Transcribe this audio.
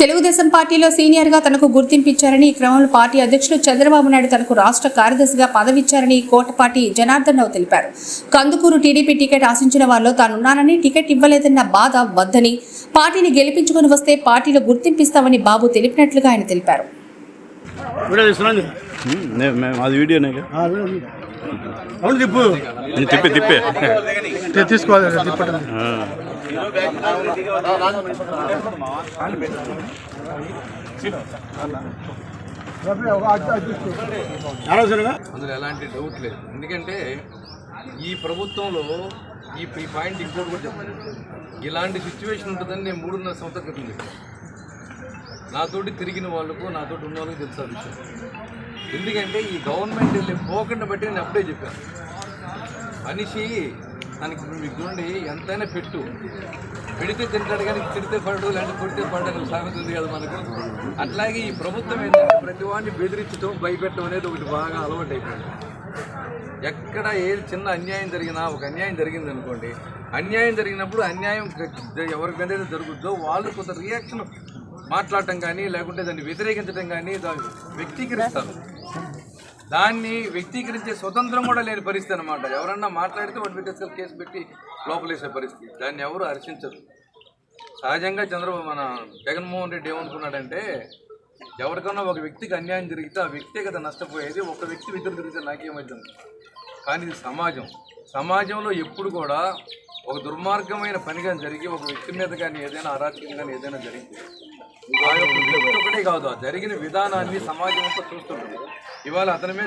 తెలుగుదేశం పార్టీలో సీనియర్గా తనకు గుర్తింపిచ్చారని ఈ క్రమంలో పార్టీ అధ్యక్షులు చంద్రబాబు నాయుడు తనకు రాష్ట్ర కార్యదర్శిగా పదవిచ్చారని కోటపాటి జనార్దన్ రావు తెలిపారు. కందుకూరు టీడీపీ టికెట్ ఆశించిన వారిలో తానున్నానని టికెట్ ఇవ్వలేదన్న బాధ వద్దని పార్టీని గెలిపించుకుని వస్తే పార్టీలో గుర్తింపిస్తామని బాబు తెలిపినట్లుగా ఆయన తెలిపారు. అవును తిప్పు. తిప్పి తీసుకోవాలి తిప్పటం. అందులో ఎలాంటి డౌట్ లేదు. ఎందుకంటే ఈ ప్రభుత్వంలో ఈ ఈ పాయింట్ ఇంకోటి కూడా చెప్తాను ఇలాంటి సిచ్యువేషన్ ఉంటుందని నేను మూడున్నర సంవత్సరాల క్రితం చెప్పాను. నాతోటి తిరిగిన వాళ్ళకు నాతోటి ఉన్న వాళ్ళకి తెలుసా విషయం. ఎందుకంటే ఈ గవర్నమెంట్ వెళ్ళి పోకుండా బట్టి నేను అప్పుడే చెప్పాను. మనిషి దానికి నువ్వు ఇగ్గుండి ఎంతైనా పెట్టు. పెడితే తింటాడు కానీ తిడితే పడడు లేదంటే కొడితే పడడు సామెత ఉంది కదా మనకు. అట్లాగే ఈ ప్రభుత్వం ఏంటంటే ప్రతి వాడిని బెదిరించడం భయపెట్టడం అనేది ఒకటి బాగా అలవాటు అయిపోయింది. ఎక్కడ ఏది చిన్న అన్యాయం జరిగినా ఒక అన్యాయం జరిగింది అనుకోండి అన్యాయం జరిగినప్పుడు అన్యాయం ఎవరికైతే జరుగుద్దో వాళ్ళు కొంత రియాక్షన్ మాట్లాడటం కానీ లేకుంటే దాన్ని వ్యతిరేకించడం కానీ దాన్ని వ్యక్తీకరిస్తారు. దాన్ని వ్యక్తీకరించే స్వతంత్రం కూడా లేని పరిస్థితి అనమాట ఎవరన్నా మాట్లాడితే వాటి మీద కేసు పెట్టి లోపలేసే పరిస్థితి. దాన్ని ఎవరు హర్షించరు. సహజంగా చంద్రబాబు మన జగన్మోహన్ రెడ్డి ఏమనుకున్నాడంటే ఎవరికన్నా ఒక వ్యక్తికి అన్యాయం జరిగితే ఆ వ్యక్తే కదా నష్టపోయేది ఒక వ్యక్తి ఇద్దరు జరిగితే నాకేమవుతుంది కానీ ఇది సమాజం. సమాజంలో ఎప్పుడు కూడా ఒక దుర్మార్గమైన పని కానీ జరిగి ఒక వ్యక్తి మీద కానీ ఏదైనా అరాచకం కానీ ఏదైనా జరిగింది ఒకటే కాదు ఆ జరిగిన విధానాన్ని సమాజం అంతా చూస్తుంటుంది. ఇవాళ అతని మీద